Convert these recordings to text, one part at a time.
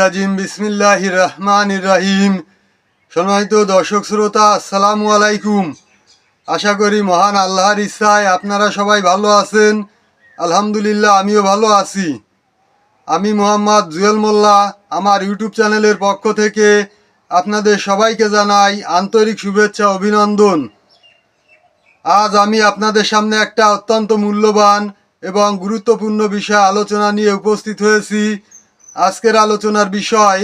রাজিম, বিসমিল্লাহির রহমানির রাহিম। সম্মানিত দর্শক শ্রোতা, আসসালামু আলাইকুম। আশা করি মহান আল্লাহর ইচ্ছায় আপনারা সবাই ভালো আছেন। আলহামদুলিল্লাহ, আমিও ভালো আছি। আমি মোহাম্মদ জুয়েল মোল্লা, আমার ইউটিউব চ্যানেলের পক্ষ থেকে আপনাদের সবাইকে জানাই আন্তরিক শুভেচ্ছা, অভিনন্দন। আজ আমি আপনাদের সামনে একটা অত্যন্ত মূল্যবান এবং গুরুত্বপূর্ণ বিষয় আলোচনা নিয়ে উপস্থিত হয়েছি। আজকের আলোচনার বিষয়,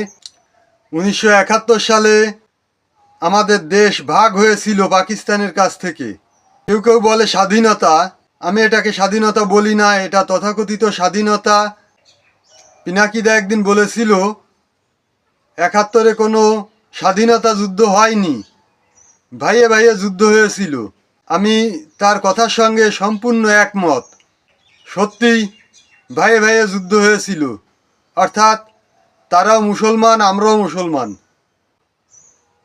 উনিশশো একাত্তর সালে আমাদের দেশ ভাগ হয়েছিল পাকিস্তানের কাছ থেকে। কেউ কেউ বলে স্বাধীনতা। আমি এটাকে স্বাধীনতা বলি না, এটা তথাকথিত স্বাধীনতা। পিনাকিদা একদিন বলেছিল, একাত্তরে কোনো স্বাধীনতা যুদ্ধ হয়নি, ভাইয়ে ভাইয়ে যুদ্ধ হয়েছিল। আমি তার কথার সঙ্গে সম্পূর্ণ একমত। সত্যিই ভাইয়ে ভাইয়ে যুদ্ধ হয়েছিল। অর্থাৎ তারাও মুসলমান, আমরাও মুসলমান।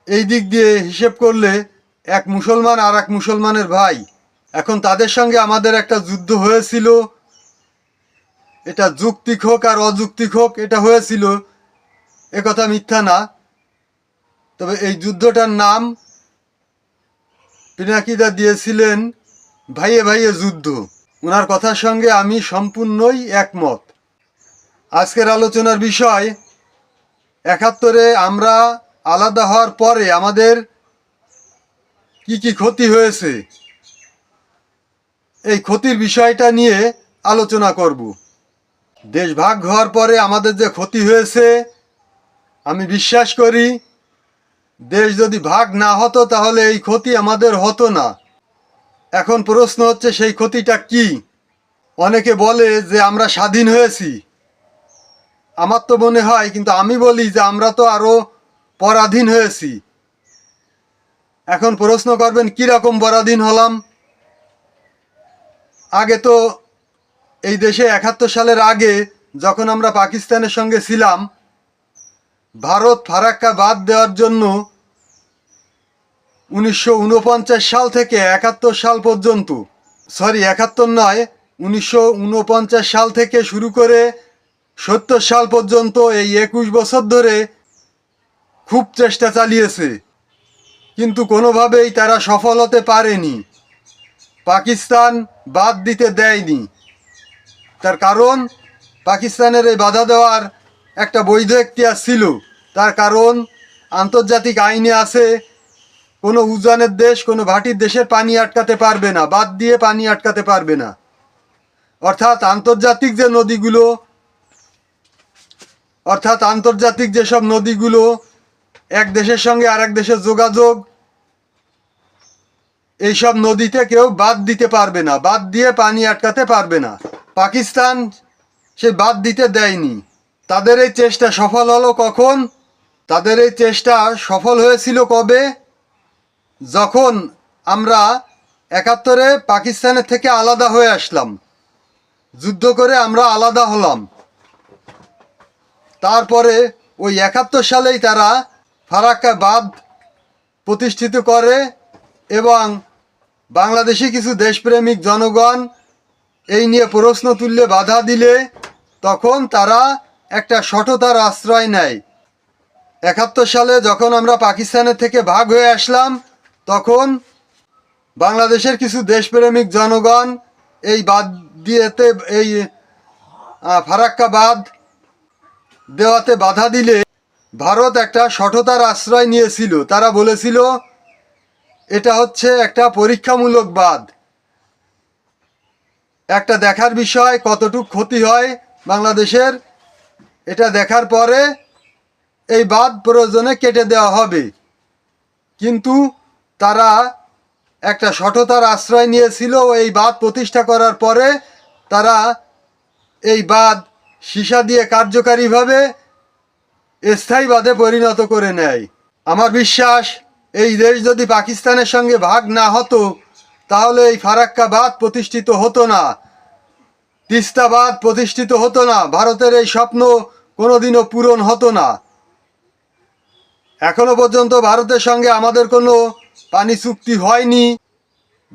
এই দিক দিয়ে হিসেব করলে এক মুসলমান আর এক মুসলমানের ভাই। এখন তাদের সঙ্গে আমাদের একটা যুদ্ধ হয়েছিল। এটা যুক্তিক হোক আর অযুক্তিক হোক, এটা হয়েছিল। কথা মিথ্যা না। তবে এই যুদ্ধটার নাম পিনাকিদা দিয়েছিলেন ভাইয়ে ভাইয়ে যুদ্ধ। ওনার কথার সঙ্গে আমি সম্পূর্ণই একমত। আজকের আলোচনার বিষয়, একাত্তরে আমরা আলাদা হওয়ার পরে আমাদের কি কি ক্ষতি হয়েছে, এই ক্ষতির বিষয়টা নিয়ে আলোচনা করব। দেশ ভাগ হওয়ার পরে আমাদের যে ক্ষতি হয়েছে, আমি বিশ্বাস করি, দেশ যদি ভাগ না হতো তাহলে এই ক্ষতি আমাদের হতো না। এখন প্রশ্ন হচ্ছে, সেই ক্ষতিটা কি? অনেকে বলে যে, আমরা স্বাধীন হয়েছি। আমার তো মনে হয়, কিন্তু আমি বলি যে, আমরা তো আরও পরাধীন হয়েছি। এখন প্রশ্ন করবেন, কীরকম পরাধীন হলাম? আগে তো এই দেশে একাত্তর সালের আগে যখন আমরা পাকিস্তানের সঙ্গে ছিলাম, ভারত ফারাক্কা বাদ দেওয়ার জন্য উনিশশো উনপঞ্চাশ সাল থেকে একাত্তর সাল পর্যন্ত সরি একাত্তর নয়, উনিশশো সাল থেকে শুরু করে সত্তর সাল পর্যন্ত এই একুশ বছর ধরে খুব চেষ্টা চালিয়েছে। কিন্তু কোনোভাবেই তারা সফল হতে পারেনি। পাকিস্তান বাদ দিতে দেয়নি। তার কারণ, পাকিস্তানের এই বাধা দেওয়ার একটা বৈধ এখতিয়ার ছিল। তার কারণ, আন্তর্জাতিক আইনে আছে কোনো উজানের দেশ, কোনো ভাটির দেশের পানি আটকাতে পারবে না, বাদ দিয়ে পানি আটকাতে পারবে না। অর্থাৎ আন্তর্জাতিক যে নদীগুলো, অর্থাৎ আন্তর্জাতিক যেসব নদীগুলো, এক দেশের সঙ্গে আরেক দেশের যোগাযোগ, এইসব নদীতে কেউ বাদ দিতে পারবে না, বাদ দিয়ে পানি আটকাতে পারবে না। পাকিস্তান সে বাদ দিতে দেয়নি। তাদের এই চেষ্টা সফল হলো কখন? তাদের এই চেষ্টা সফল হয়েছিল কবে? যখন আমরা একাত্তরে পাকিস্তানের থেকে আলাদা হয়ে আসলাম, যুদ্ধ করে আমরা আলাদা হলাম। তারপরে ওই একাত্তর সালেই তারা ফারাক্কা বাঁধ প্রতিষ্ঠিত করে এবং বাংলাদেশি কিছু দেশপ্রেমিক জনগণ এই নিয়ে প্রশ্ন তুললে বাধা দিলে তখন তারা একটা সঠতার আশ্রয় নেয়। একাত্তর সালে যখন আমরা পাকিস্তানের থেকে ভাগ হয়ে আসলাম তখন বাংলাদেশের কিছু দেশপ্রেমিক জনগণ এই বাদ দিয়েতে, এই ফারাক্কা বাঁধ দেওয়াতে বাধা দিলে ভারত একটা সঠতার আশ্রয় নিয়েছিল। তারা বলেছিল, এটা হচ্ছে একটা পরীক্ষামূলক বাদ। একটা দেখার বিষয় কতটুক ক্ষতি হয় বাংলাদেশের, এটা দেখার পরে এই বাদ প্রয়োজনে কেটে দেওয়া হবে। কিন্তু তারা একটা সঠতার আশ্রয় নিয়েছিল এই বাদ প্রতিষ্ঠা করার পরে তারা এই বাদ সীসা দিয়ে কার্যকারীভাবে স্থায়ীবাদে পরিণত করে নেয়। আমার বিশ্বাস, এই দেশ যদি পাকিস্তানের সঙ্গে ভাগ না হতো, তাহলে এই ফারাক্কা বাদ প্রতিষ্ঠিত হতো না। তিস্তাবাদ প্রতিষ্ঠিত হতো না। ভারতের এই স্বপ্ন কোনোদিনও পূরণ হতো না। এখনও পর্যন্ত ভারতের সঙ্গে আমাদের কোনো পানি চুক্তি হয়নি।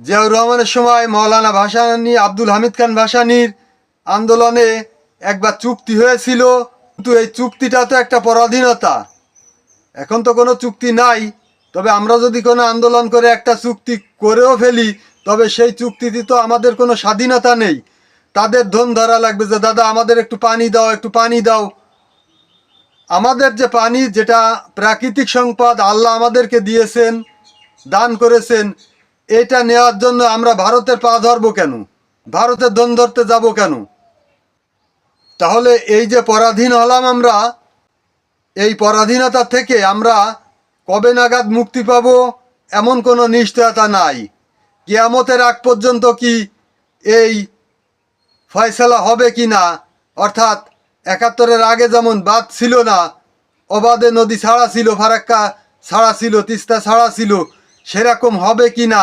জিয়াউর রহমানের সময় মৌলানা ভাসানী, আব্দুল হামিদ খান ভাসানীর আন্দোলনে একবার চুক্তি হয়েছিল। কিন্তু এই চুক্তিটা তো একটা পরাধীনতা। এখন তো কোনো চুক্তি নাই। তবে আমরা যদি কোনো আন্দোলন করে একটা চুক্তি করেও ফেলি, তবে সেই চুক্তিতে তো আমাদের কোনো স্বাধীনতা নেই। তাদের ধন ধরা লাগবে যে, দাদা, আমাদের একটু পানি দাও, একটু পানি দাও। আমাদের যে পানি, যেটা প্রাকৃতিক সম্পদ, আল্লাহ আমাদেরকে দিয়েছেন। দান করেছেন, এটা নেওয়ার জন্য আমরা ভারতের পা ধরবো কেন? ভারতের ধন ধরতে যাব কেন? তাহলে এই যে পরাধীন হলাম আমরা, এই পরাধীনতা থেকে আমরা কবে নাগাদ মুক্তি পাব এমন কোনো নিশ্চয়তা নাই। কিয়ামতের আগ পর্যন্ত কি এই ফয়সালা হবে কি না? অর্থাৎ একাত্তরের আগে যেমন বাদ ছিল না, অবাধে নদী ছাড়া ছিল, ফারাক্কা ছাড়া ছিল, তিস্তা ছাড়া ছিল সেরকম হবে কি না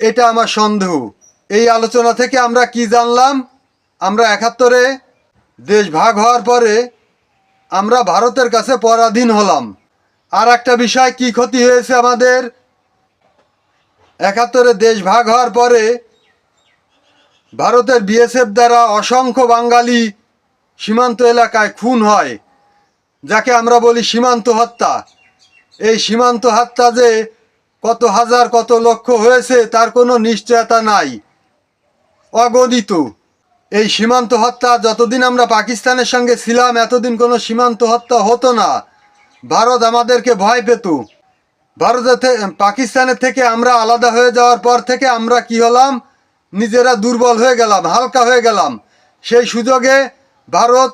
এটা আমার সন্দেহ। এই আলোচনা থেকে আমরা কি জানলাম? আমরা একাত্তরে দেশ ভাগ হওয়ার পরে আমরা ভারতের কাছে পরাধীন হলাম। আর একটা বিষয় কি ক্ষতি হয়েছে আমাদের? একাত্তরে দেশ ভাগ হওয়ার পরে ভারতের বিএসএফ দ্বারা অসংখ্য বাঙালি সীমান্ত এলাকায় খুন হয়, যাকে আমরা বলি সীমান্ত হত্যা। এই সীমান্ত হত্যা যে কত হাজার, কত লক্ষ হয়েছে তার কোনো নিশ্চয়তা নাই। অগণিত। এই সীমান্ত হত্যা, যতদিন আমরা পাকিস্তানের সঙ্গে ছিলাম, এতদিন কোনো সীমান্ত হত্যা হতো না। ভারত আমাদেরকে ভয় পেত। ভারতের পাকিস্তানের থেকে আমরা আলাদা হয়ে যাওয়ার পর থেকে আমরা কি হলাম? নিজেরা দুর্বল হয়ে গেলাম, হালকা হয়ে গেলাম। সেই সুযোগে ভারত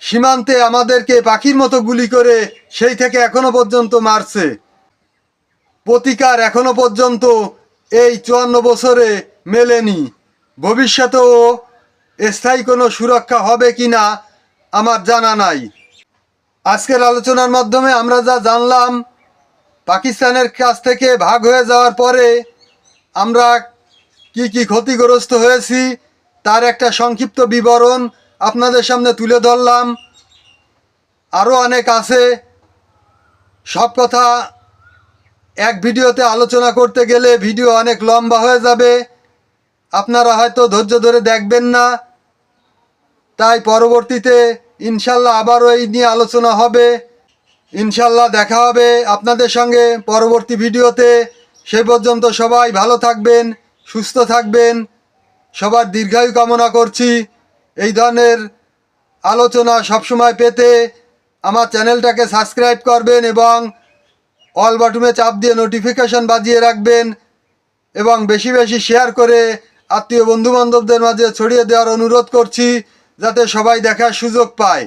সীমান্তে আমাদেরকে পাখির মতো গুলি করে সেই থেকে এখনও পর্যন্ত মারছে। প্রতিকার এখনও পর্যন্ত এই চুয়ান্ন বছরে মেলেনি। ভবিষ্যতেও স্থায়ী কোনো সুরক্ষা হবে কি না আমার জানা নাই। আজকের আলোচনার মাধ্যমে আমরা যা জানলাম, পাকিস্তানের কাছ থেকে ভাগ হয়ে যাওয়ার পরে আমরা কি কি ক্ষতিগ্রস্ত হয়েছি, তার একটা সংক্ষিপ্ত বিবরণ আপনাদের সামনে তুলে ধরলাম। আরও অনেক আছে। সব কথা এক ভিডিওতে আলোচনা করতে গেলে ভিডিও অনেক লম্বা হয়ে যাবে। আপনারা হয়তো ধৈর্য ধরে দেখবেন না। তাই পরবর্তীতে ইনশাল্লাহ আবারও এই নিয়ে আলোচনা হবে। ইনশাল্লাহ দেখা হবে আপনাদের সঙ্গে পরবর্তী ভিডিওতে। সে পর্যন্ত সবাই ভালো থাকবেন, সুস্থ থাকবেন। সবার দীর্ঘায়ু কামনা করছি। এই ধরনের আলোচনা সবসময় পেতে আমার চ্যানেলটাকে সাবস্ক্রাইব করবেন এবং অল বাটুমে চাপ দিয়ে নোটিফিকেশন বাজিয়ে রাখবেন এবং বেশি বেশি শেয়ার করে আত্মীয় বন্ধুবান্ধবদের মাঝে ছড়িয়ে দেওয়ার অনুরোধ করছি যাতে সবাই দেখার সুযোগ পায়।